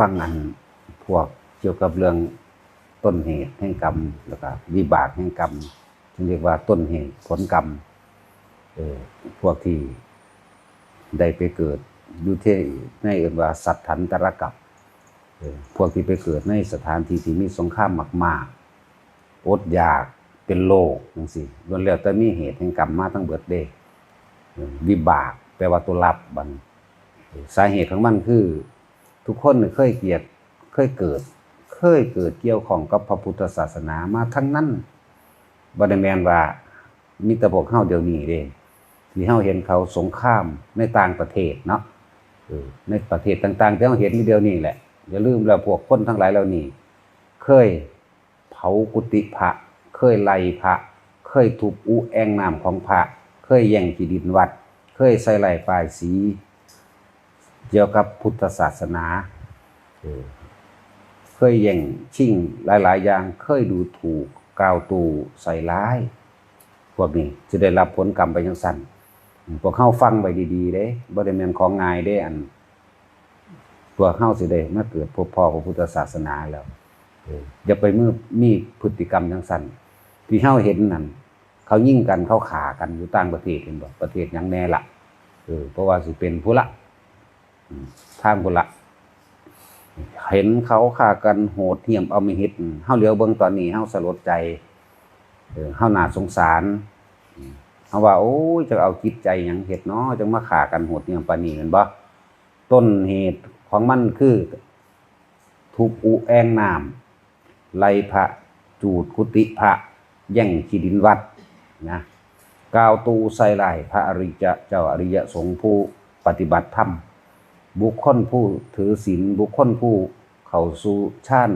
ฟังอันพวกเกี่ยวกับเรื่องต้นเหตุแห่งกรรมแล้วก็วิบากแห่งกรรมที่เรียกว่าต้นเหตุผลกรรมเออพวกที่ได้ไปเกิดอยู่ที่ในเอื่นว่าสัตถันตรกับเออพวกที่ไปเกิดในสถานที่ที่มีสงครามมากๆอดอยากเป็นโรคจังซี่ล้วนแล้วแต่มีเหตุแห่งกรรมมาทั้งเบิดเด้เออวิบากแปลว่าตัวรับบันสาเหตุของมันคือ ทุกคนเคยเกียรติเคยเกิด เคยเกิดเกี่ยวของกับพระพุทธศาสนามาทั้งนั้นบ่ได้แมนว่ามีแต่พวกเฮาเดียวนี้เด้ที่เฮาเห็นเขาสงครามในต่างประเทศเนาะในประเทศต่างๆที่เฮาเห็นนี่เดียวนี้แหละอย่าลืมแล้วพวกคนทั้งหลายเหล่านี้ เคยเผากุฏิพระ เคยไล่พระ เคยทุบอุแองน้ำของพระ เคยแย่งที่ดินวัด เคยใส่ไหล่ป้ายสี เกี่ยวกับพุทธศาสนาเคยแย่งชิ่งหลาย ๆ อย่างเคยดูถูกกล่าวตูใส่ร้าย พวกนี้จะได้รับผลกรรมไปยังสั่นพวกเข้าฟังไปดีๆเด้บ่ได้แม่นของงายเด้อันพวเข้าสิได้มาเกิดพบพ่อของพุทธศาสนาแล้วอย่าไปมือมีพฤติกรรมยังสั่นที่เฮาเห็นนั่นเขายิ่งกันเขาขากันอยู่ต่างประเทศเห็นบ่ประเทศยังแน่ละเออเพราะว่าสิเป็นผู้ละ ทางบุละ เห็นเขาฆ่ากันโหดเหี้ยมเอาไม่หิตเฮาเหลียวเบิ่งตอนนี้เฮาสลดใจเฮานาสงสารเฮาว่า โอ้ยจะเอาจิตใจหยังเฮ็ดเนาะจังมาฆ่ากันโหดเหี้ยมปานนี้แม่นบ่ต้นเหตุของมันคือทุบอุแองน้ำไลพระจูดกุฏิพระ แย่งที่ดินวัดนะกาวตูใส่ลายพระอริยะเจ้าอริยสงฆ์ผู้ปฏิบัติธรรม บุคคลผู้ถือศีลบุคคลผู้เข้าสู่ฌาน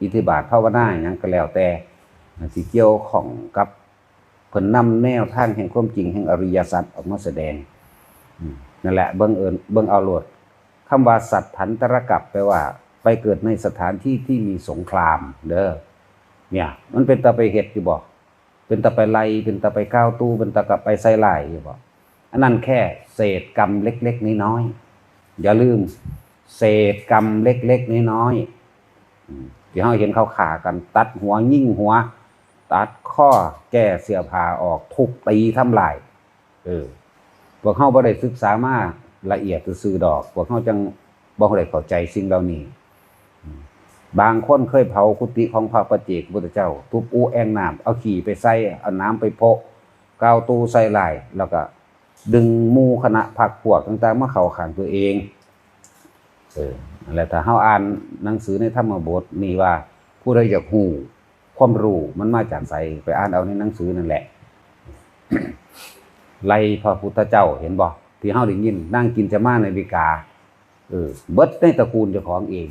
อิทธิบาทภาวนาหยังก็แล้วแต่สิเกี่ยวของกับเพิ่นนำแนวทางแห่งความจริงแห่งอริยสัจออกมาแสดงนั่นแหละเบิ่งเอิญเบิ่งเอาโลดคำว่าสัตว์ถันตรกับแปลว่า ไปเกิดในสถานที่ที่มีสงครามเด้อเนี่ย มันเป็นตาไปเฮ็ดอยู่บ่เป็นตาไปไล่เป็นตาไปก้าวตู้เป็นตากับไปใส่ไล่อยู่บ่อันนั้นแค่เศษกรรมเล็ก ๆน้อยๆ อย่าลืมเศษกรรมเล็กๆน้อยๆที่เราเห็นเขาขากัน ตัดหัวยิ่งหัว ตัดข้อแก้เสื้อผ้าออกทุบตีทำลายเออพวกเขาบ่ได้ศึกษามาละเอียดซื่อดอกพวกเขาจังบ่ได้เข้าใจสิ่งเหล่านี้บางคนเคยเผากุฏิของพระประเจกพุทธเจ้า ทุบอูแองน้ำเอาขี่ไปใส่เอาน้ำไปโพะกาวตูใส่ลายแล้วก็ ดึงมูคณะพักพวกต่างๆมาเข้าขางตัวเองเออนั่นแหละถ้าเฮาอ่านหนังสือในธรรมบทนี่ว่า ผู้ใดอยากฮู้ความรู้มันมาจากไสไปอ่านเอาในหนังสือนั่นแหละไล่พระพุทธเจ้าเห็นบ่ที่เฮาได้ยิน นั่งกินจะมาในวิกา เออ เบิดในตระกูลเจ้าของเอง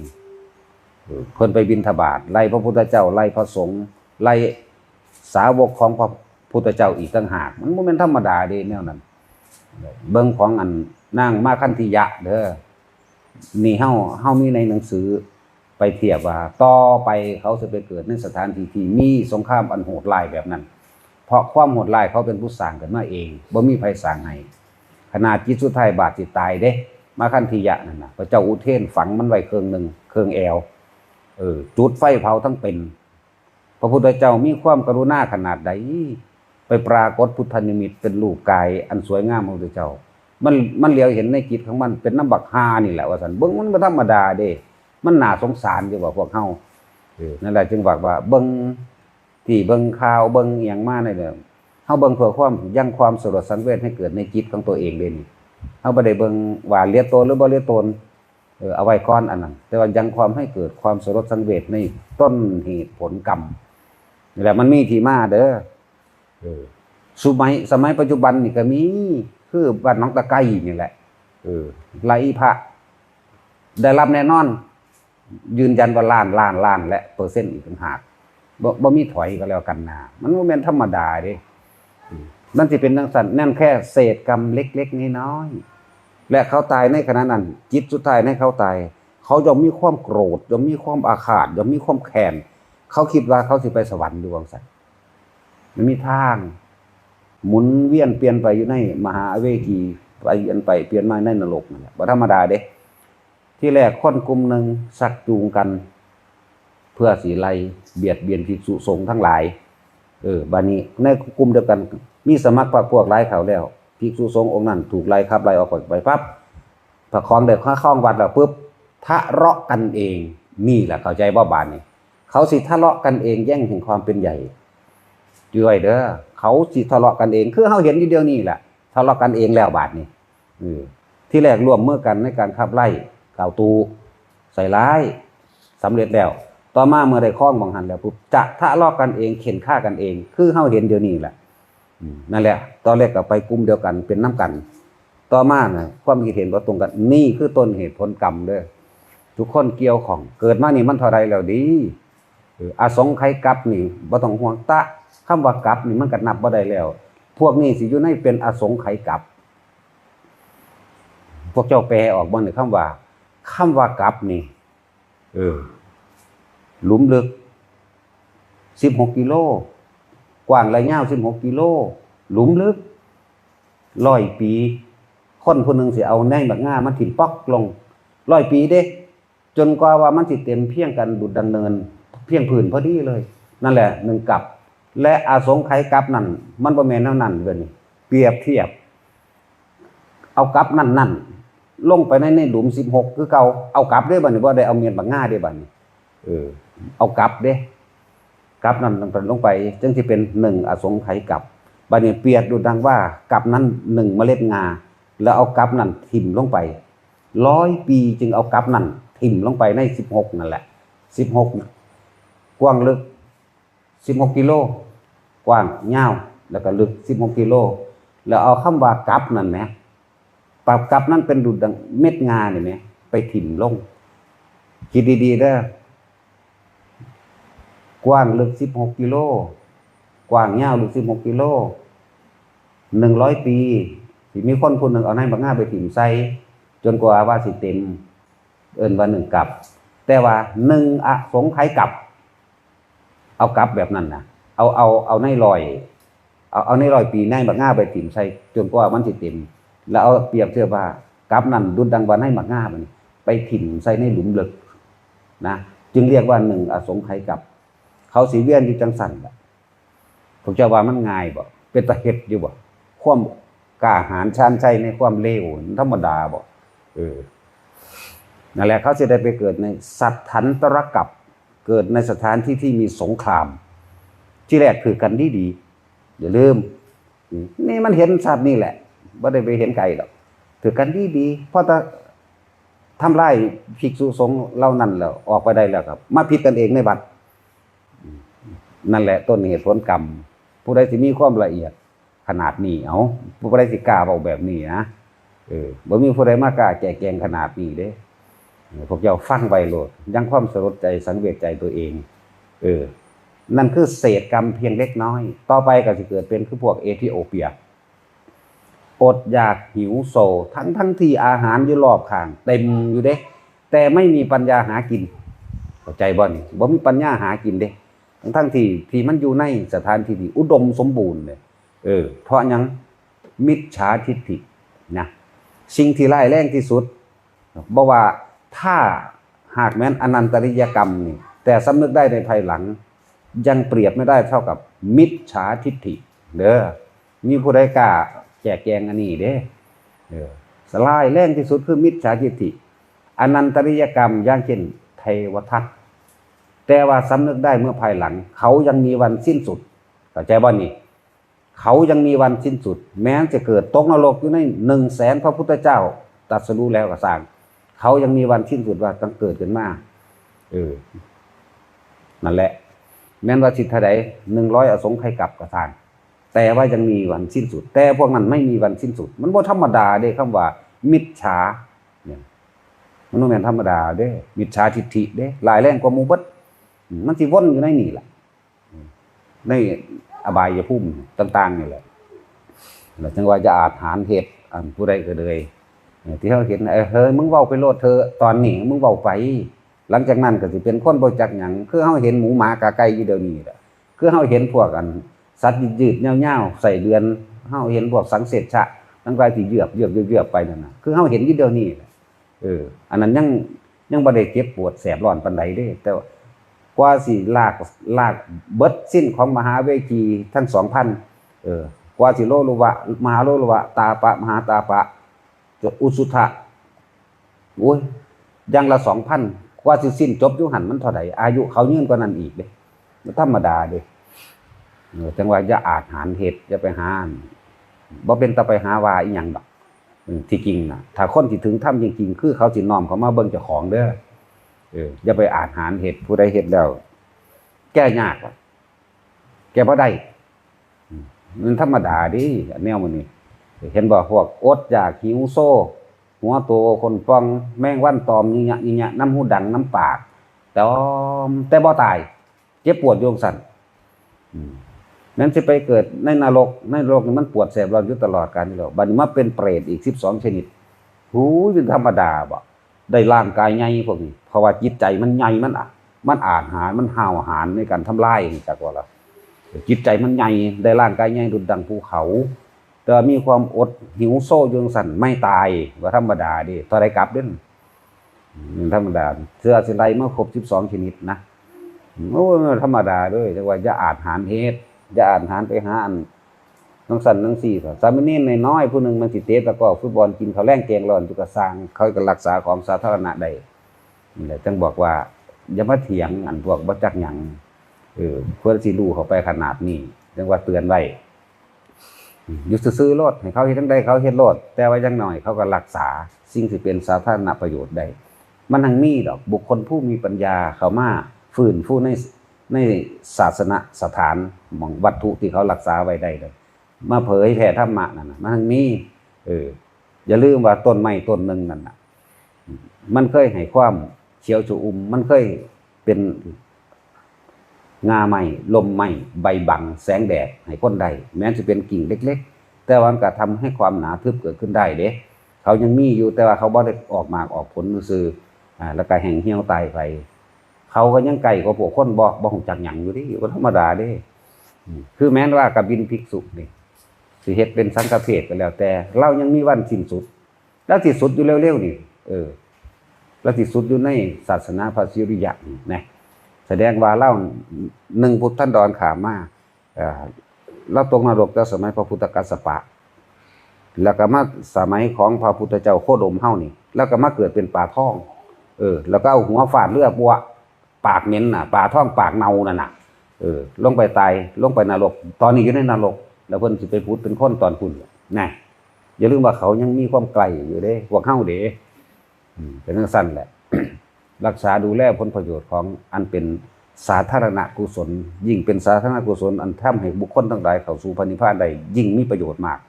เออเพิ่นไปบิณฑบาตไล่พระพุทธเจ้าไล่พระสงฆ์ไล่สาวกของพระพุทธเจ้าอีกต่างหาก มันบ่แม่นธรรมดาเด้แนวนั้น เบิ่งของอันนางมาคันธิยะเด้อนี่เฮาเฮามีในหนังสือไปเทียบว่าต่อไปเขาจะไปเกิดในสถานที่ที่มีสงครามอันโหดร้ายแบบนั้น เพราะความโหดร้ายเขาเป็นผู้สร้างกันมาเองบ่มีไผสร้างให้ขนาดจิตสุดท้ายบาดสิตตายเด้ มาคันธิยะนั่นน่ะพระเจ้าอุเทนฝังมันไว้เครื่องหนึ่งเครื่องแอวเออจุดไฟเผาทั้งเป็น พระพุทธเจ้ามีความกรุณาขนาดใด ไปปรากฏพุทธนิมิตเป็นรูปกายอันสวยงามของพระเจ้า มันมันเหลียวเห็นในจิตของมันเป็นน้ำบักฮานี่แหละว่าสันเบิ้งมันบ่ธรรมดาเด้ มันน่าสงสารอยู่ว่าพวกเฮานั่นแหละจึงบอกว่า เบิ้งที่เบิ้งข่าวเบิ้งอย่างมาในเรื่องเฮาเบิ้งเพื่อความยั่งความสลดสังเวชให้เกิดในจิตของตัวเองเด้นี่เฮาบ่ได้เบิ้งว่าเลียตนหรือบ่เลียตนเออเอาไว้ก่อนอันนั้น แต่ว่ายังความให้เกิดความสลดสังเวชในต้นเหตุผลกรรมนี่แหละมันมีที่มาเด้อ สมัยสมัยปัจจุบันนี่ก็มี คือบ้านน้องตะไคร้นี่แหละเออไล่พระได้รับแน่นอน ยืนยันว่าล้านล้านล้าน และเปอร์เซ็นต์อีกต่างหากบ่บ่มีถอยก็แล้วกันนะมันบ่แม่นธรรมดาเด้อืมมันสิเป็นจังซั่นนั่นแค่เศษกรรมเล็กๆน้อยๆและเขาตายในขณะนั้น จิตสุดท้ายในเขาตาย เขาย่อมมีความโกรธย่อมมีความอาฆาตย่อมมีความแค้นเขาคิดว่าเขาสิไปสวรรค์อยู่ว่าซั่น มันมีทาง หมุนเวียนเปลี่ยนไปอยู่ในมหาเวทีไปเวียนไปเปลี่ยนมาในนรกนั่นแหละบธรรมดาเด้ ที่แรกคนกลุ่มหนึ่งสักจูงกัน เพื่อสีไล่เบียดเบียนภิกษุสงฆ์ทั้งหลาย เออบานี้ในกลุ่มเดียวกัน มีสมัครพรรคพวกไล่เขาแล้วภิกษุสงฆ์องค์นั้นถูกไล่ขับไล่ออกไปปั๊บพระคองเด็กข้าข้องวัดแล้วปุ๊บทะเลาะกันเองนี่แหละเข้าใจว่าบานนี่เขาสิทะเลาะกันเองแย่งถึงความเป็นใหญ่ จ่วยเด้อเขาสิทะเลาะกันเอง คือเขาเห็นอยู่เดียวนี่แหละทะเลาะกันเองแล้วบาดนี้ที่แรกร่วมเมื่อกันในการขับไล่ก่าวตูใส่ร้ายสำเร็จแล้ว ต่อมาเมื่อได้ข้องบางหันแล้วปุ๊บจะทะเลาะกันเองเข็นฆ่ากันเอง คือเฮาเห็นเดียวนี้แหละนั่นแหละ ตอนแรกก็ไปกลุ่มเดียวกันเป็นน้ำกัน ต่อมาน่ะความคิดเห็นบ่ตรงกัน นี่คือต้นเหตุผลกรรมเด้อทุกคนเกี่ยวของ เกิดมานี่มันเท่าไรแล้วดีอาสงไขยกลับนี่บ่ต้องห่วงตะ คำว่ากลับนี่มันก็นับบ่ได้แล้ว พวกนี้สิอยู่ในเป็นอสงไขยกลับ พวกเจ้าแปลออกบ่นี่งคำว่าคำว่ากลับนี่ เออ หลุมลึก16กิโล กว้างและยาว16กิโล หลุมลึกร้อยปี คนคนหนึ่งสิเอาแน่บักง่ามันถิ่มป๊อกลงร้อยปีเด้จนกว่าว่ามันสิเต็มเพียงกันดุดดันเนิน เพียงผืนพอดีเลย นั่นแหละหนึ่งกับ และอาสงไขยกับนั่นมันบ่แม่นแนวนั้นเว้ยนี่เปรียบเทียบ เอากับนั่นนั่นลงไปในในหลุมสิบหกคือเก่าเอากลับได้บ่นี่บ่ได้เอาเมียนบักง่าได้บ่นี่เออ เอากลับเด้กลับนั่นมันลงไป จึงที่เป็นหนึ่งอสงไขยกับบัดนี้เปรียบดูดังว่ากับนั้นหนึ่งเมล็ดงา แล้วเอากับนั่นทิ่มลงไปร้อยปีจึงเอากับนั่นทิ่มลงไปในสิบหกนั่นแหละสิบหกกว้างลึก สิบหกกิโลกว้างยาวแล้วก็ลึกสิบหกกิโล แล้วเอาคำว่ากับนั่นแหมปรับกับนั่นเป็นดุดดังเม็ดงาเนี่ยไหมไปถิ่มลงคิดดีๆเด้อกว้างลึกสิบหกกิโล กว้างยาวลึกสิบหกกิโลหนึ่งร้อยปีสิมีคนคนหนึ่งเอาในบักง่าไปถิ่มใส่จนกว่าว่าสิเต็ม เอินว่าหนึ่งกับ แต่ว่าหนึ่งอะสงไขยกับ เอากลับแบบนั้นนะเอาเอาเอาในลอยเอาเอาในลอยปีในบักง่าไปถิ่มใส่จนกว่ามันสิเต็ม แล้วเอาเปรียบเทียบว่ากับนั่นดุดดังวันให้บักง่ามันไปถิ่มใส่ในหลุมลึกนะจึงเรียกว่าหนึ่งอสงไขยกับ เขาสีเวียนอยู่จังสันแบบผมจะว่ามันง่ายบ่เป็นตะเห็ดอยู่บ่ความกล้าหาญชาญชัยในความเลวธรรมดาบ่เออนั่นแหละเขาจะได้ไปเกิดในสัตทันตรกับ เกิดในสถานที่ที่มีสงคราม ที่แรกคือกันดีดีอย่าลืม นี่มันเห็นสัตว์นี่แหละไม่ได้ไปเห็นไก่หรอกถือกันดีดีเพราะถ้าทำลายภิกษุสงฆ์เล่านั้นแล้วออกไปได้แล้วครับ มาผิดกันเองในบัดนั่นแหละต้นเหตุผลกรรม ผู้ใดที่มีความละเอียด ขนาดนี้เอาผู้ใดสิกล้าเบาแบบนี้นะเออบ่มีผู้ใดมากล้าแจกแจงขนาดนี้เด้อ พวกเจ้าฟังไวโลดยังความสลดใจสังเวชใจตัวเอง เออ นั่นคือเศษกรรมเพียงเล็กน้อย ต่อไปก็จะเกิดเป็นคือพวกเอธิโอเปีย อดอยากหิวโซทั้งทั้งที่อาหารอยู่รอบข้าง เต็มอยู่เด้ แต่ไม่มีปัญญาหากินเข้าใจบ่นี่บ่มีปัญญาหากินเด้ ทั้งทั้งที่ที่มันอยู่ในสถานที่ที่อุดมสมบูรณ์เลยเออ เพราะยังมิจฉาทิฏฐินะสิ่งที่ร้ายแรงที่สุดบอกว่า ถ้าหากแม้นอนันตริยกรรมนี่แต่สำนึกได้ในภายหลัง ยังเปรียบไม่ได้เท่ากับมิจฉาทิฏฐิเด้อมีผู้ใดกล้าแจกแจงอันนี้เด้เออสลายแรงที่สุดคือมิจฉาทิฏฐิอนันตริยกรรมอย่างเช่นเทวทัตแต่ว่าสำนึกได้เมื่อภายหลัง เขายังมีวันสิ้นสุดเข้าใจบ่นี่เขายังมีวันสิ้นสุด แม้จะเกิดตกนรกอยู่ในหนึ่งแสนพระพุทธเจ้าตรัสรู้แล้วก็สร้าง เขายังมีวันสิ้นสุดว่าต้องเกิดขึ้นมาเออนั่นแหละ แม้นว่าสิทธาใดหนึ่งร้อยอสงไขยกลับกระทานแต่ว่ายังมีวันสิ้นสุด แต่พวกนั้นไม่มีวันสิ้นสุด มันบ่ธรรมดาเด้คำว่า มิจฉาเนี่ยมันบ่แม่นธรรมดาเด้ มิจฉาทิฏฐิเด้หลายแรงกว่าหมู่เบิดมันสิว่นอยู่ในนี่แหละในอบายยภูมิต่างๆนี่แหละแล้วจังว่าจะอาจหารเหตุอันผู้ใดก็เลย ที่เขาเห็นเออเฮ้ยมึงเว้าไปโลดเธอตอนนี้มึงเว้าไป หลังจากนั้นก็สิเป็นคนบ่จักหยังคือเฮาเห็นหมูหมากาไก่อยู่เดี๋ยวนี้แหละคือเฮาเห็นพวกอัน สัตว์ยืดๆยาๆใส่เดือนเฮาเห็นพวกสังเสชะทั้งหลายที่เหยือบเหยือบเหยือบไปนั่นนะคือเฮาเห็นอยู่เดี๋ยวนี้เออ อันนั้นยังยังบ่ได้เจ็บปวดแสบร้อนปานใดเด้ แต่ว่ากว่าสิลากลากเบิดสิ้นของมหาเวทีทั้ง2,000เออกว่าสิโลลุวะมหาโลลุวะตาปะมหาตาปะ จบอุสุทะโอ้ยยังละ2,000กว่าสิสิ้นจบยู่หันมันเท่าใดอายุเขายืนกว่านั้นอีกเด้มันธรรมดาเด้จังหว่าอย่าอาจหารเฮ็ดอย่าไปหาบ่เป็นตะไปหาว่าอีหยังดอกที่จริงนะถ้าคนที่ถึงถ้ำจริงๆ คือเขาสิน้อมเขามาเบิ่งเจ้าของเด้อเอออย่าไปอ่านหารเหตุผู้ใดเฮ็ดแล้ว แก้ยากแก้บ่ได้อืมมันธรรมดาดิแนวมันนี่ เห็นบ่พวกอดอยากหิวโซ่ หัวโตคนฟองแมงวันตอมยิงยะยิงยะน้ำหูดังน้ำปาก แต่แต่บ่ตาย เจ็บปวดโยงสันอืมนั้นสิไปเกิดในนรกในนรกนี่มันปวดแสบร้อนอยู่ตลอดกาลนี่หละบัดนี้มาเป็นเปรตอีก12ชนิดหูยเป็นธรรมดาบ่ได้ร่างกายใหญ่พวกนี้เพราะว่าจิตใจมันใหญ่มันอะมันอ่านหารมันห้าวหารในการทำลายจักว่าละจิตใจมันใหญ่ได้ร่างกายใหญ่ดุจดังภูเขา แต่ว่ามีความอดหิวโซ่ยงสั่นไม่ตายว่าธรรมดาดิเท่าไรกลับด้นอืมธรรมดาเสื้อสิไลมาครบ12ชนิดนะโอ้ธรรมดาด้อจังว่าอย่าอาจหารเฮ็ดอย่าอ่านหารไปหาอันน้องสันน้องสี่ก็สามเณรน้อยผู้หนึ่งมันสิเตะตะกร้อฟุตบอลกินข้าวแรงแกงร้อนจุกสร้างเขาก็รักษาของสาธารณะได้นี่แหละจึงบอกว่าอย่ามาเถียงอันพวกบ่จักหยังเออเพื่อสิรู้เขาไปขนาดนี้จึงว่าเตือนไว้ อยู่ซื่อๆโลดให้เขาเฮ็ดจังไดเขาเฮ็ดโลดแต่ว่าจังหน่อยเขาก็รักษา สิ่งที่เป็นสาธารณประโยชน์ได้ มันทั้งมีดอกบุคคลผู้มีปัญญาเขามาฟื้นฟูในในศาสนสถานมองวัตถุที่เขารักษาไว้ได้เลยมาเผยแผ่ธรรมะนั่นนะมันทั้งมีเอออย่าลืมว่าต้นไม้ต้นหนึ่งนั่นนะมันเคยให้ความเขียวชอุ่มมันเคยเป็น งาไม้ลมไม้ใบบัง แสงแดดให้คนใดแม้จะเป็นกิ่งเล็ก ๆ แต่ว่ามันก็ทำให้ความหนาทึบเกิดขึ้นได้เด้เขายังมีอยู่แต่ว่าเขาบ่ได้ออกหมากออกผลซื่ออ่าแล้วก็แห้งเหี่ยวตายไป เขาก็ยังไก่กว่าพวกคนบ่บ่ฮู้จักหยังอยู่ดิบ่ธรรมดาเด้คือแม้ว่ากบินภิกษุนี่สิเฮ็ดเป็นสังฆเพศก็แล้ว แต่ เรายังมีวันสิ้นสุด แล้วที่สุดอยู่เร็วๆนี่เออแล้วที่สุดอยู่ในศาสนาพระสิริยะนี่นะ แสดงว่าเล่าหนึ่งพุทธันดรขามาเอ่อเราตกนรกแต่สมัยพระพุทธกัสสปะ แล้วก็มาสมัยของพระพุทธเจ้าโคดมเฮานี่ แล้วก็มาเกิดเป็นปลาท่อง เออ แล้วก็เอาหัวฟาดเลือดบัวปากเหม็นน่ะปลาท่องปากเน่านั่นน่ะเออลงไปตายลงไปนรก ตอนนี้อยู่ในนรก แล้วเพิ่นสิไปพูดเป็นคนตอนคุณน่ะอย่าลืมว่าเขายังมีความไกลอยู่เด้พวกเฮาเด้อืมเป็นจังซั่นแหละ รักษาดูแลผลประโยชน์ของอันเป็นสาธารณกุศล ยิ่งเป็นสาธารณกุศลอันทำให้บุคคลทั้งหลายเข้าสู่พระนิพานได้ยิ่งมีประโยชน์มาก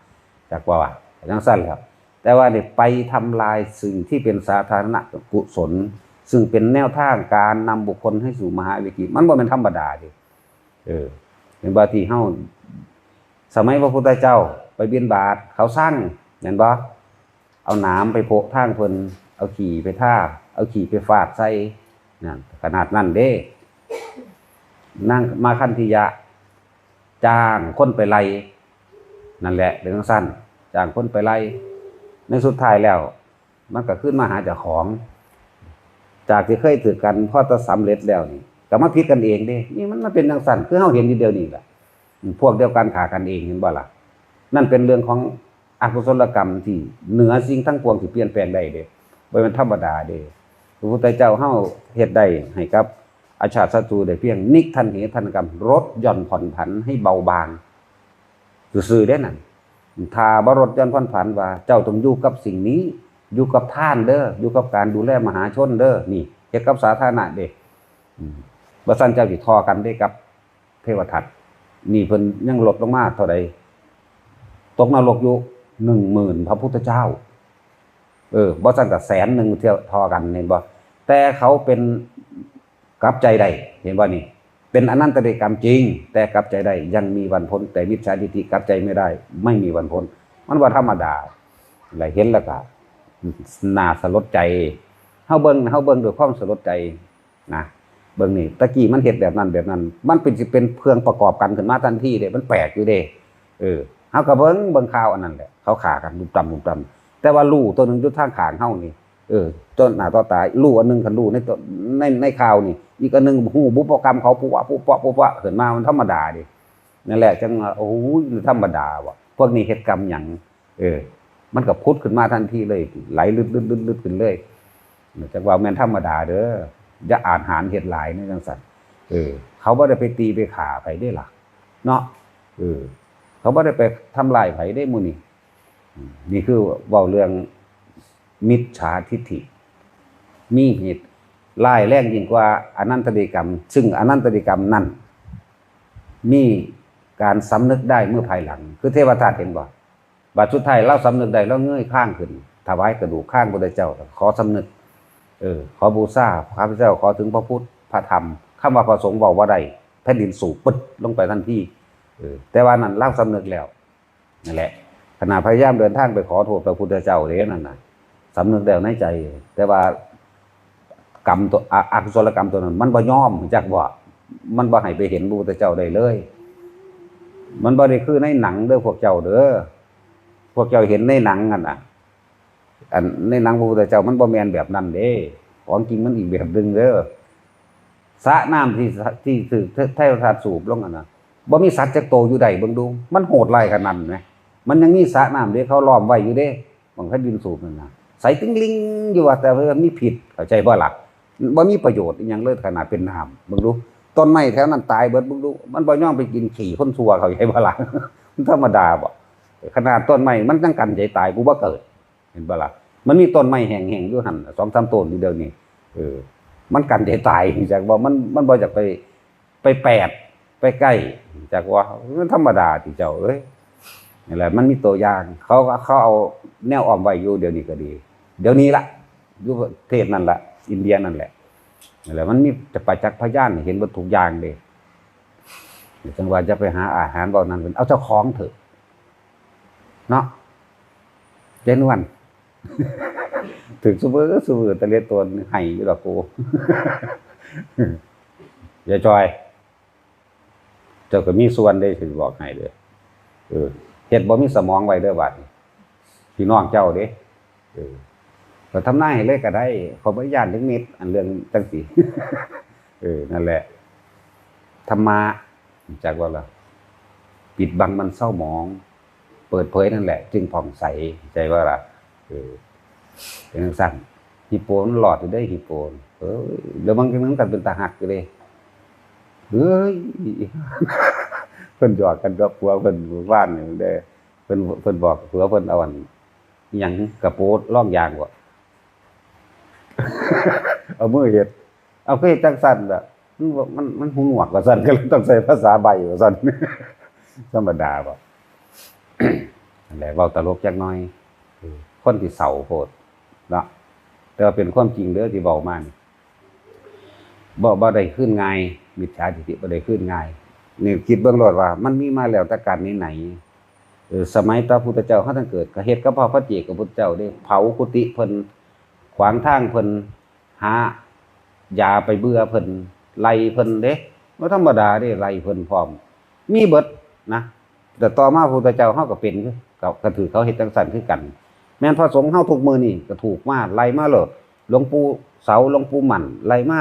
จากว่าว่าจังซั่นครับ แต่ว่าเนี่ยไปทำลายสิ่งที่เป็นสาธารณกุศล ซึ่งเป็นแนวทางการนำบุคคลให้สู่มหาวิธีมันบ่เป็นธรรมดาดิเออเป็นบางทีเฮาสมัยพระพุทธเจ้าไปเบียนบาตเขาสร้างเห็นบ่เอาหนามไปโพะทางเพิ่นเอาขี่ไปท่า เอาขี่ไปฟาดใส่นั่นขนาดนั้นเด้ นั่งมาคันธิยะ จ้างคนไปไล่นั่นแหละเรื่องสั้นจ้างคนไปไล่ในสุดท้ายแล้ว มันก็ขึ้นมาหาเจ้าของ จากที่เคยถือกันพอจะสำเร็จแล้วนี่ก็มาพิดกันเองเด้ นี่มันมันเป็นทางสั้นคือเฮาเห็นอยู่เดียวนี่แหละพวกเดียวกันขากันเองเห็นบ่ล่ะนั่นเป็นเรื่องของอกุศลกรรมที่เหนือสิ่งทั้งปวงที่เปลี่ยนแปลงได้เด้บ่เป็นธรรมดาเด้ พระพุทธเจ้าเฮาเฮ็ดได้ให้กับ อาชาติศัตรูได้เพียงนิกทันเหทันกรรมลดย่อนผ่อนผันให้เบาบางซื่อได้นั่นถ้าบ่ลดย่อนผ่อนผันว่า เจ้าต้องอยู่กับสิ่งนี้อยู่กับท่านเด้ออยู่กับการดูแลมหาชนเด้อนี่เฮ็ดกับสาธารณะเด้อืมบ่ซั่นเจ้าสิทอกันได้กับ เทวทัตนี่เพิ่นยังลดลงมาเท่าใดตกนรกอยู่10,000พระพุทธเจ้า เออบ่ซั่นก็แสนหนึ่งเที่ยวทอกันเห็นบ่แต่เขาเป็นกลับใจได้เห็นบ่นี่ เป็นอนันตริกรรมจริง แต่กลับใจได้ยังมีวันพ้น แต่มิจฉาทิฏฐิกลับใจไม่ได้ ไม่มีวันพ้น มันว่าธรรมดาอะไรเห็นแล้วก็น่าสลดใจเฮาเบิ่งเฮาเบิ่งด้วยความสลดใจนะเบิ่งนี่ตะกี้มันเฮ็ดแบบนั้นแบบนั้น มันเป็นสิเป็นเครื่องประกอบกันขึ้นมาทันทีเด้มันแปลกอยู่เด้ เออเฮาก็เบิ่งเบิ่งข่าวอันนั้นแหละเขาขากันดุมตำดุมตำ แต่ว่าลู่ตัวหนึงอยู่ทางขางเฮานี่เออต้นหน้าต่อตารู้อันหนึงคันรู้ในต้นในในข่าวนี่ อีกอันหนึงหูบุพกรรมเขาปุ๊บวะปุ๊บวะปุ๊บวเกิดมามันธรรมดาดินั่นแหละจังโอ้ยธรรมดาวะพวกนี้เหตุกรรมหยังเออ มันก็พุทธขึ้นมาทันทีเลย ไหลลึดลึดลึดลึดขึ้นเลยจังว่าแม่นธรรมดาเด้ออย่าอ่านหารเหตุหลายในจังสันเออ เขาบ่ได้ไปตีไปข่าไผได้ล่ะเนาะเออ เขาบ่ได้ไปทำลายไผได้มูนี่ นี่คือเว้าเรื่องมิจฉาทิฏฐิ มีเหตุร้ายแรงยิ่งกว่าอนันตริกรรม ซึ่งอนันตริกรรมนั่นมีการสำนึกได้เมื่อภายหลัง คือเทวทัตเห็นบ่บัดสุดท้ายเราสำนึกได้แล้วเงยข้างขึ้นถวายกระดูกข้างพระเจ้า ขอสำนึก เออ ขอบูชาข้าพเจ้าขอถึงพระพุทธพระธรรมคำว่าพระสงฆ์บอกว่าได้แผ่นดินสูบปึ๊ดลงไปทันทีเออแต่ว่านั้นเล่าสำนึกแล้วนั่นแหละ ขณะพยายามเดินทางไปขอโทษพระพุทธเจ้าเด้นั่นน่ะสำนึกแล้วในใจ แต่ว่ากรรมตัวอะอกุศลกรรมตัวนั้น มันบ่ยอมจักว่ามันบ่ให้ไปเห็นพระพุทธเจ้าได้เลย มันบ่ได้คือในหนังเด้อพวกเจ้าเด้อพวกเจ้าเห็นในหนังกันน่ะ อันในหนังพระพุทธเจ้ามันบ่แมนแบบนั้นเด้ของจริงมันอีกแบบหนึงเด้อสะน้ำที่ที่ถือไทยทานสูบลงอันน่ะบ่มีสัตว์จักโตอยู่ใดเบิ่งดู มันโหดร้ายขนาดนั้นไหม มันยังมีสระน้ำเด้เขาล้อมไว้อยู่เด้บางแผ่นดินสูบนั่นนะใส่ติ้งลิงอยู่ว่าแต่ว่ามันมีผิดเข้าใจบ่ล่ะบ่มีประโยชน์อหยังเลยขนาดเป็นน้ำเบิ่งดูต้นไม้แถวนั้นตายเบิดเบิ่งดูมันบ่ย่อมไปกินขี้คนซัวเขาใหญ่บ่ล่ะมันธรรมดาบ่ขนาดต้นไม้มันจังกันใจตายกูบ่เกิด เห็นบ่ล่ะมันมีต้นไม้แห้งๆอยู่หันสองสามต้นอยู่เดียวนี้เออ มันกันใจตายจากว่ามันมันบ่อยากไปไปแปดไปใกล้จากว่ามันธรรมดาที่เจ้าเอ้ย นี่แหละมันมีตัวอย่าง เขาก็เขาเอาแนวอ้อมไว้อยู่เดี๋ยวนี้ก็ดี เดี๋ยวนี้ละอยู่ประเทศนั่นละอินเดียนั่นแหละนี่แหละมันมีจะประจักษ์พยานเห็นหมดทุกอย่างเลยจังหวะจะไปหาอาหารบ่นั้นเป็นเอาเจ้าของเถอะเนาะเจนวันถึงซูเปอร์ซูเปอร์ตะเลียตัวไห้อยู่ดอกกูอย่าจอย เจ้าก็มีส่วนได้ถึงบอกให้เด้อเออ เฮ็ดบ่มีสมองไว้เด้อบัดพี่น้องเจ้าเด้เออก็ทำหน้าให้เลยก็ได้ขอบ่ย่านถึงนิดอันเรื่องจังซี่เออนั่นแหละธรรมะจากว่าล่ะปิดบังมันเศร้าหมอง เปิดเผยนั่นแหละ จึงผ่องใสใจว่าล่ะเออเป็นจังซั่นฮิปโปมันหลอดอยู่ได้ฮิปโปนเออเดี๋ยวมันก็มันกันเป็นตาหักอยู่เลยเฮ้ย พิ่นหยอกกันกับผัวเพิ่นว่านนี่เด้เพิ่นเพิ่นบอกผัวเพิ่นเอาอันหยังกระโปดร่องยางบ่เอามือเฮ็ดเอาคือเฮ็ดจังซั่นล่ะมันบมันมันหูหนวกว่าซั่นก็เลยต้องใช้ภาษาใบว่าซั่นธรรมดาบ่แหละเว้าตลกจักหน่อยคนที่เศร้าโพดเนาะแต่ว่าเป็นความจริงเด้อที่เว้ามานี่บ่บ่ได้ขึ้นง่ายมิจฉาทิฏฐิบ่ได้ขึ้นง่าย นี่คิดเบื้องโลดว่า มันมีมาแล้วแต่การนี้ไหนสมัยตาพุทธเจ้าเขาท่านเกิดกเฮ็ดกับพ่อพระเจกกับพุทธเจ้าได้เผากุฏิเพิ่นขวางทางเพิ่นหายาไปเบื่อเพิ่นไล่เพิ่นเด้บ่ธรรมดาเด้ไล่เพิ่นพร้อม มีเบิดนะแต่ต่อมาพระพุทธเจ้าเฮาก็เป็นกับก็ถือเขาเฮ็ดจังซั่นคือกัน แม่นพระสงฆ์เฮาทุกมือนี่ก็ถูกมาไล่มาโลดหลวงปู่เสาหลวงปู่หมันไล่มา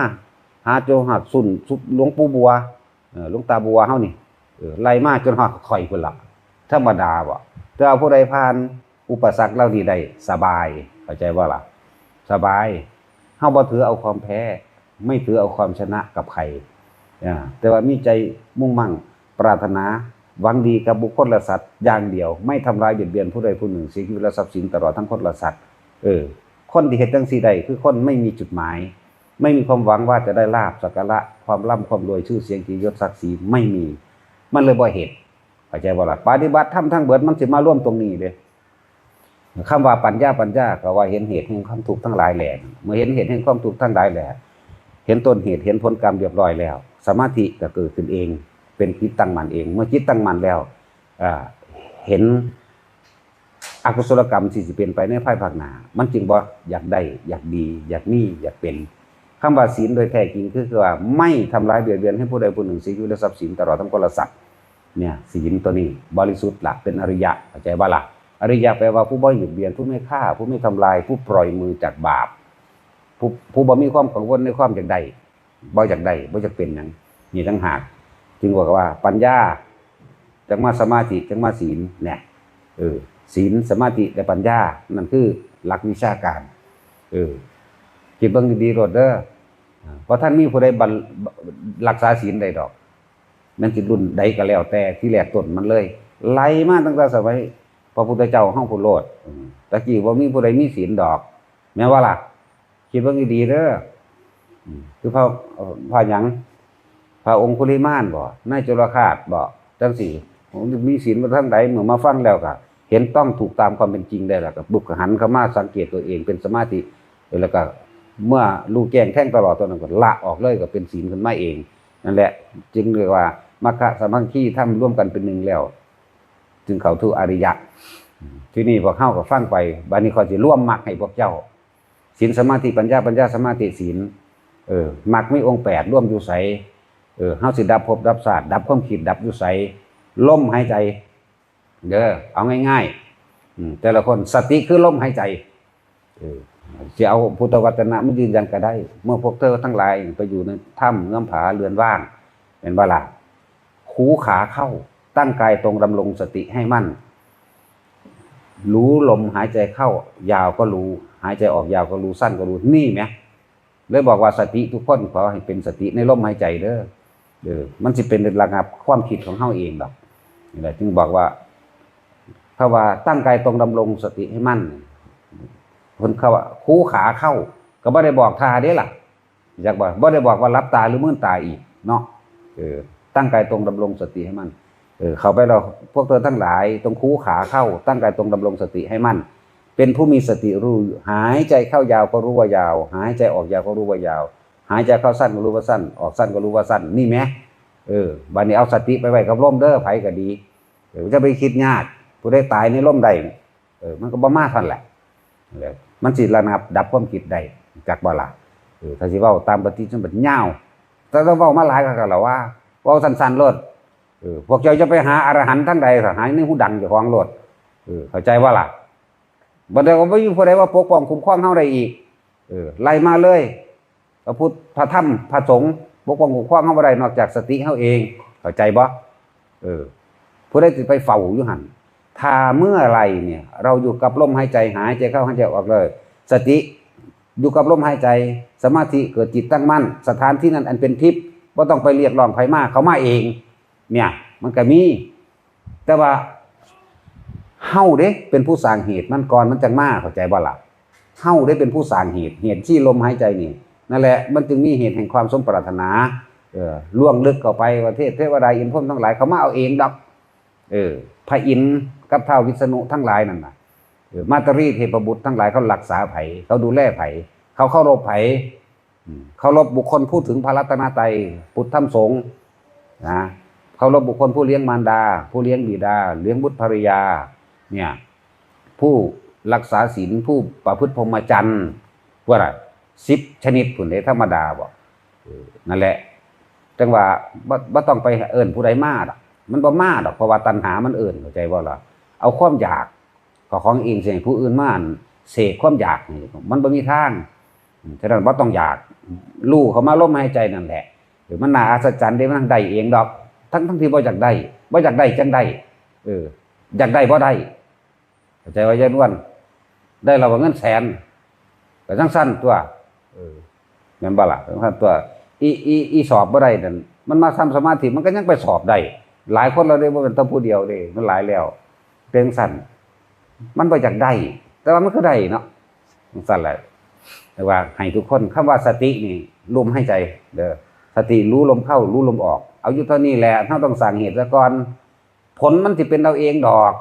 หาโจหัดสุนสุหลวงปู่บัว หลวงตาบัวเฮานี่ไล่มาจนฮอดข่อยพุ่นละธรรมดาบ่แต่ว่าผู้ใดผ่านอุปสรรคเหล่านี้ได้สบายเข้าใจบ่าล่ะ สบายเฮาบ่ถือเอาความแพ้ ไม่ถือเอาความชนะกับใครแต่ว่ามีใจมุ่งมั่งปรารถนาหวังดีกับบุคคลและสัตว์อย่างเดียว ไม่ทำร้ายเบียดเบียนผู้ใดผู้หนึ่งเสียชีวิตและทรัพย์สินตลอดทั้งคนและสัตว์เออคนที่เฮ็ดจังซี่ใดคือคนไม่มีจุดหมาย ไม่มีความหวังว่าจะได้ลาบสักการะความร่ำความรวยชื่อเสียงกิยศศักดิ์ศรีไม่มี มันเลยบ่เฮ็ดเข้าใจบ่ล่ะปฏิบัติธรรมทั้งเบิดมันสิมาร่วมตรงนี้เด้คำว่าปัญญาปัญญาก็ว่าเห็นเหตุแห่งความทุกทั้งหลายแหล่เมื่อเห็นเหตุแห่งความทุกทั้งหลายแหล่เห็นต้นเหตุเห็นผลกรรมเรียบร้อยแล้ว สมาธิก็เกิดขึ้นเอง เป็นจิตตั้งมันเอง เมื่อจิตตั้งมันแล้วเห็นอกุศลกรรมที่สิเป็นไปในภายภาคหน้ามันจึงบ่อยากได้ อยากดี อยากมีอยากเป็น คำว่าศีลโดยแท้จริงคือคือว่าไม่ทำร้ายเบียดเบียนให้ผู้ใดผู้หนึ่งเสียชีวิตและทรัพย์สินตลอดทั้งคนละสัตว์เนี่ยศีลตัวนี้บริสุทธิ์หลักเป็นอริยะเข้าใจบ่ล่ะอริยะแปลว่าผู้บ่เบียดเบียนผู้ไม่ฆ่า ผู้ไม่ทำลาย ผู้ปล่อยมือจากบาป ผู้ผู้บ่มีความกังวลในความอยากได้บ่อยากได้บ่อยากเป็นหยังนี่ทั้งหาก จึงบอกว่าปัญญาจังมาสมาธิจังมาศีลเนี่ยเออศีลสมาธิและปัญญานั่นคือหลักวิชาการเออ คิดเบิ่งดีๆโลดเด้อเพราะท่านมีผู้ใดบรรรักษาศีลใดดอกแมันสิรุ่นใดก็แล้วแต่ที่แรกต้นมันเลย ไล่มาตั้งแต่สมัยพระพุทธเจ้าห้องพุทธโลดตะกี้ว่ามีผู้ใดมีศีลดอก แม้ว่าล่ะ คิดเบิ่งดีๆเด้อคือพระพระหยังพระองคุลิมานบ่นายจุลคาตบ่จังสี่มมีศีลมาทั้งใดเมื่อมาฟังแล้วก็เห็นต้องถูกตามความเป็นจริงได้แล้วก็บุกหันเข้ามาสังเกตตัวเองเป็นสมาธิแล้วก็ เมื่อรู้แจ้งแท่งตลอดตัวนั้นก็ละออกเลยก็เป็นศีลขึ้นมาเอง นั่นแหละ จึงเรียกว่ามัคคะสมังคีทำร่วมกันเป็นหนึ่งแล้ว จึงเข้าถึงอริยะ ที่นี่พวกเข้ากับฟังไปบานี้เขาจะร่วมมักให้พวกเจ้าศีลสมาธิปัญญาปัญญาสมาธิศีลเออมักมีองค์แปดร่วมอยู่ใสเออเฮาสิดับภพดับศาสตร์ดับความคิดดับอยู่ใสลมหายใจเด้อเอาง่ายๆแต่ละคนสติคือลมหายใจเออ จะเอาพุทธวัจนะมันยืนยันก็ได้ เมื่อพวกเธอทั้งหลายไปอยู่ในถ้ำเงื่อมผาเรือนว่าง เป็นว่าลคูขาเข้า ตั้งกายตรงดำรงสติให้มั่น รู้ลมหายใจเข้า ยาวก็รู้ หายใจออกยาวก็รู้สั้นก็รู้นี่ไหมเลยบอกว่าสติทุกคนขอให้เป็นสติในลมหายใจเด้อเออมันสิเป็นระงับความคิดของเฮาเองดอกนี่แหละจึงบอกว่าถ้าว่าตั้งกายตรงดำรงสติให้มั่น คนเขาว่าคู่ขาเข้า ก็บ่ได้บอกทาเด้ล่ะอยากบอกบ่ได้บอกว่ารับตาหรือมื่นตาอีกเนาะเออตั้งกายตรงดำรงสติให้มันเออเขาไปเราพวกเธอทั้งหลายตรงคู่ขาเข้า ตั้งกายตรงดำรงสติให้มันเป็นผู้มีสติรู้หายใจเข้ายาวก็รู้ว่ายาว หายใจออกยาวก็รู้ว่ายาว หายใจเข้าสั้นก็รู้ว่าสั้น ออกสั้นก็รู้ว่าสั้นนี่ไหมเออบัดนี้เอาสติไปไว้กับร่มเด้อไผก็ดีเออจะไปคิดยากผู้ได้ตายในร่มใดเออมันก็บ่มาทันแหละนั่นแหละ มันสิระงับดับความคิดได้จากบ่ล่ะเออถ้าสิเว้าตามปฏิจจสมบัติยาวแต่ต้องเว้ามาหลายก็ก็แล้วว่าเว้าสั้นๆโลดเออพวกเจ้าจะไปหาอรหันต์ทั้งใดก็หายในหูดังเจ้าของโลดเออเข้าใจว่าล่ะบ่ได้ว่าบ่มีผู้ใดว่าปกป้องคุ้มครองเฮาได้อีกเออไล่มาเลยพระพุทธพระธรรมพระสงฆ์ปกป้องคุ้มครองเฮาบ่ได้นอกจากสติเฮาเอง เข้าใจบ่เออผู้ใดสิไปเฝ้าอยู่หั่น ถ้าเมื่อไรเนี่ย เราอยู่กับลมหายใจหายใจเข้าหายใจออกเลย สติอยู่กับลมหายใจ สมาธิเกิดจิตตั้งมั่น สถานที่นั้นอันเป็นทิพย์บ่ต้องไปเรียกร้องไผมาเขามาเอง เนี่ย มันก็มี แต่ว่าเฮาเด้เป็นผู้สร้างเหตุมันก่อนมันจังมาเข้าใจบ่ล่ะเฮาได้เป็นผู้สร้างเหตุเหตุที่ลมหายใจนี่นั่นแหละมันจึงมีเหตุแห่งความสมปรารถนาเออล่วงลึกเข้าไปประเทศเทวดาอินพรหมทั้งหลายเขามาเอาเองดอก เออพระอินทร์กับท้าววิษณุทั้งหลายนั่นน่ะเออมาตรีเทพบุตรทั้งหลายเขารักษาไผ่เขาดูแลไผ่เขาเคารพไผอืมเคารพบุคคลพูดถึงพระรัตนตรัยพุทธธรรมสงฆ์นะเคารพบุคคลผู้เลี้ยงมารดา ผู้เลี้ยงบิดา เลี้ยงบุตรภริยา เนี่ยผู้รักษาศีลผู้ประพฤติพรหมจรรย์ว่าอะไรสิบชนิดผุนเดธรรมดาบอกนั่นแหละจังว่าบ่ต้องไปเอิ้นผู้ใดมาดอก มันบ่มาดอกเพราะว่าตัณหามันเอิ้นเข้าใจบ่ล่ะเอาความอยากก็ของเองเสิให้ผู้อื่นมานเสกความอยากนี่มันบ่มีทางฉะนั้นบ่ต้องอยากรู้เขามาลมหายใจนั่นแหละหรือมันน่าอัศจรรย์เด้มันได้เองดอก ทั้งทั้งที่บ่อยากได้บ่อยากได้จังได้เอออยากได้บ่ได้เข้าใจว่ายันวันได้เราว่าเงินแสนก็จังสั้นตัวเออแม่นบ่ล่ะจังสั้นตัวอีอีอีสอบบ่ได้นั่นมันมาทำสมาธิมันก็ยังไปสอบได้ หลายคนเราได้บ่เป็นตัวผู้เดียวเด้มันหลายแล้วเป็นสั่นมันบ่อยากได้ แต่ว่ามันก็ได้เนาะสั่นแหละแต่ว่าให้ทุกคนคำว่าสตินี่ลมให้ใจ เด้อสติรู้ลมเข้า รู้ลมออก เอาอยู่เท่านี้แหละเฮาต้องสั่งเหตุซะก่อนผลมันสิเป็นเอาเองดอก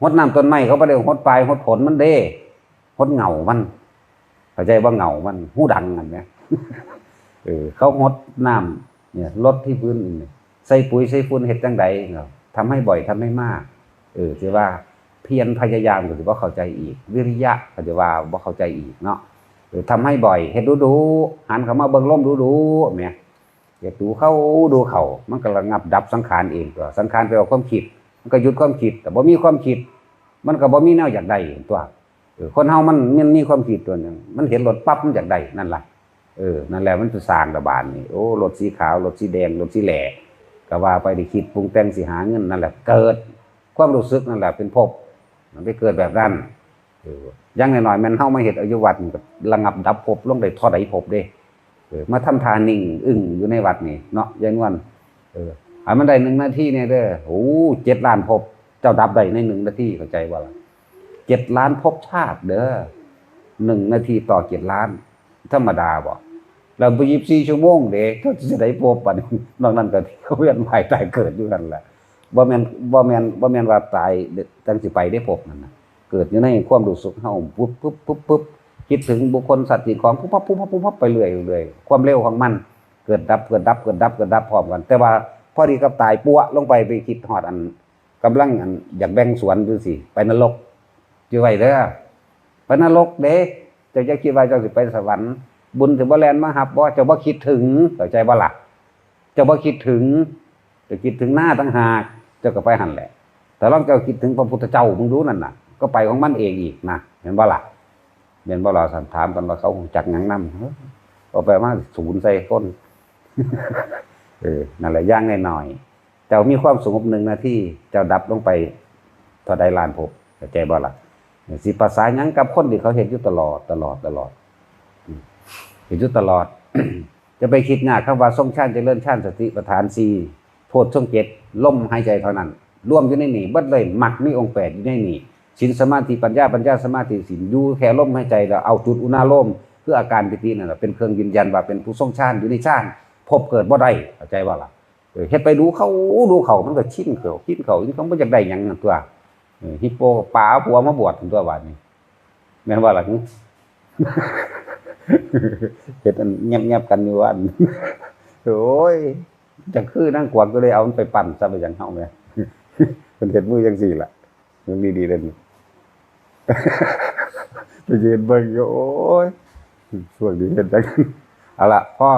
หดน้ำต้นไม้เขาบ่ได้หดปลายหดผลมันเด้หดเหงามันเข้าใจว่าเหงามันหูดังกันไหมเออเขางดน้ำเนี่ยลดที่พื้นนี่ ใส่ปุ๋ยใส่ฝุ่นเห็ดจังใดเนาะทำให้บ่อยทำให้มาก เออถือว่าเพียรพยายามก็ถือว่าเข้าใจอีก วิริยะก็ถือว่าบ่เข้าใจอีกเนาะเออทำให้บ่อยเห็ดดูดูๆหันเข้ามาเบิ่งล้มดูดูๆแม่เห็ดดูเข้าดูเขามันก็ระงับดับสังขารเองตัวสังขารแปลว่าความคิด มันก็หยุดความคิด แต่บ่มีความคิด มันก็บ่มีแนวอยากได้ตัวคนเฮามันมันมีความคิดตัวหนึงมันเห็นรถปั๊บมันอยากได้นั่นแหละเออนั่นแหละมันจะสร้างระบาดนี่โอ้รถสีขาวรถสีแดงรถสีแหล่ ก็ว่าไปได้คิดปรุงแต่งสิหาเงินนั่นแหละเกิดความรู้สึกนั่นแหละเป็นภพมันไปเกิดแบบนั้นยังน้อยๆมันเฮามาเฮ็ดอายุวัดมันก็ระงับดับภพลงได้เท่าใดภพเด้ออมาทำทานนิ่งอึ้งอยู่ในวัดนี่เนาะยายนวลเออให้มันได้หนึ่งนาทีเนี่ยเด้อโอ้เจ็ดล้านภพเจ้าดับได้ในหนึ่งนาทีเข้าใจบ่ล่ะเจ็ดล้านภพชาติเด้อหนึ่งนาทีต่อเจ็ดล้าน ธรรมดาบ่ เราไปยิบสี่ชั่วโมงเด็กก็จะได้พบปันนอกนั้นก็เขาเวียนว่ายตายเกิดอยู่กันแหละบ่แมนบ่แมนบ่แมนว่าตายจังสิไปได้พบนั่นนะเกิดอยู่ในความรู้สึกเฮาปุ๊บปุ๊บปุ๊บปุ๊บคิดถึงบุคคลสัตว์สิ่งของปุ๊บปั๊บปุ๊บปั๊บปุ๊บปั๊บไปเรื่อยเรื่อยความเร็วของมัน เกิดดับเกิดดับเกิดดับเกิดดับพร้อมกัน แต่ว่าพอดีกับตายปัวลงไปไปคิดฮอดอันกำลังอันอยากแบ่งสวนดูสิไปนรกอยู่ไว้เด้อไปนรกเด้จ้าจะคิดว่าเจ้าสิไปสวรรค์ บุญถึงบ่แลนมาหับบ่เจ้าบ่คิดถึงเข้าใจบ่ล่ะเจ้าบ่คิดถึงจะคิดถึงหน้าตั้งหากเจ้าก็ไปหันแหละ แต่ลองเจ้าคิดถึงพระพุทธเจ้ามึงรู้นั่นน่ะ ก็ไปของมันเองอีกนะเห็นบ่ล่ะเห็นบ่ล่ะสันถามกันว่าเขาหูจักหยังนำเอาไปมาศูนย์ใส่ก้นเออนั่นแหละย่างหน่อยๆเจ้ามีความสงบหนึ่งนาทีเจ้าดับลงไปเท่าใดล้านพเข้าใจบ่ล่ะสิภาษายังกับคนที่เขาเห็นอยู่ตลอดตลอดตลอด อยู่ตลอด จะไปคิดงากคำว่าทรงชาติจะเจริญชาติสติประธานสีโพธทรงเจ็ดล่มหายใจเท่านั้นรวมอยู่ในนี่บัดเลยมักมีองค์แปดอยู่ในนี่สินสมาธิปัญญาปัญญาสมาธิสินอยู่แค่ล่มหายใจแล้วเอาจุดอุณาโลมเพื่ออาการปิตินั่นแหละเป็นเครื่องยืนยันว่าเป็นผู้ทรงชาติอยู่ในชาติพบเกิดบ่ได้เข้าใจว่าล่ะเฮ็ดไปดูเขาดูเขามันก็ชินเขาชินเขาที่เขาบ่อยากได้ยังนั่นตัวฮิปโปป่าผัวมาบวชถึงตัวบาดนี้แม่นว่าล่ะ เห็ดอันเงียบๆกันอยู่วันโอ้ยจังคือนั่งกวางก็เลยเอามันไปปั่นซะไปอย่างเฮาแม่เพิ่นเห็ดมือจังสี่ล่ะมันดีๆเด่นไปยืนเบิ่งอยู่โอ้ยช่วงนี้เห็นจังเอาล่ะพ่อ